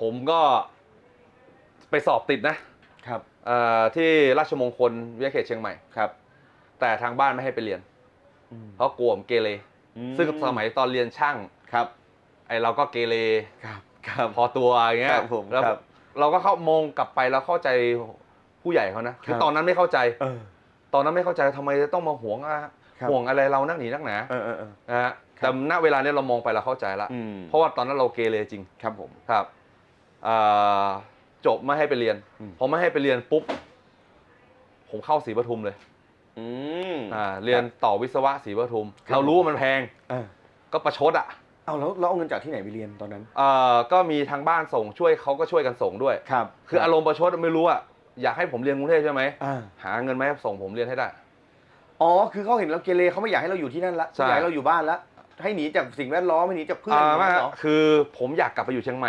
ผมก็ไปสอบติดนะครับเอ่อที่ราชมงคลวิทยาเขตเชียงใหม่ครับ แต่ทางบ้านไม่ให้ไปเรียน เพราะกลัวผมเกเรอืมซึ่งสมัยตอนเรียนช่างครับ ไอเราก็เกเรครับครับพอตัวอย่างเงี้ยครับผมแล้วครับเราก็เข้ามองกลับไปแล้วเข้าใจผู้ใหญ่เขานะคือครับตอนนั้นไม่เข้าใจเออตอนนั้นไม่เข้าใจทำไมจะต้องมาห่วงอะครับห่วงอะไรเรานักหนีนักหนาเออเออเออนะฮะครับแต่ณเวลาเนี้ยเรามองไปเราเข้าใจละอืมเพราะว่าตอนนั้นเราเกเรจริงครับผมครับอ่า จบไม่ให้ไปเรียนอืมพอไม่ให้ไปเรียนปุ๊บ ผมเข้าศรีปทุมเลยอืมอ่าเรียนต่อวิศวะศรีปทุมครับเรารู้ว่ามันแพงเออก็ประชดอะเอาแล้วเราเอาเงินจากที่ไหนไปเรียนตอนนั้นเอ่อก็มีทางบ้านส่งช่วยเขาก็ช่วยกันส่งด้วยครับ คืออารมณ์ประชดไม่รู้อะอยากให้ผมเรียนกรุงเทพใช่ไหมอ่าหาเงินมาให้ส่งผมเรียนให้ได้อ๋อคือเขาเห็นเราเกเรเขาไม่อยากให้เราอยู่ที่นั่นละใช่เขาอยากให้เราอยู่บ้านละให้หนีจากสิ่งแวดล้อมให้หนีจากเพื่อนอ่าอย่างไม่นั้นเหรอคือผมอยากกลับไปอยู่เชียงใหม่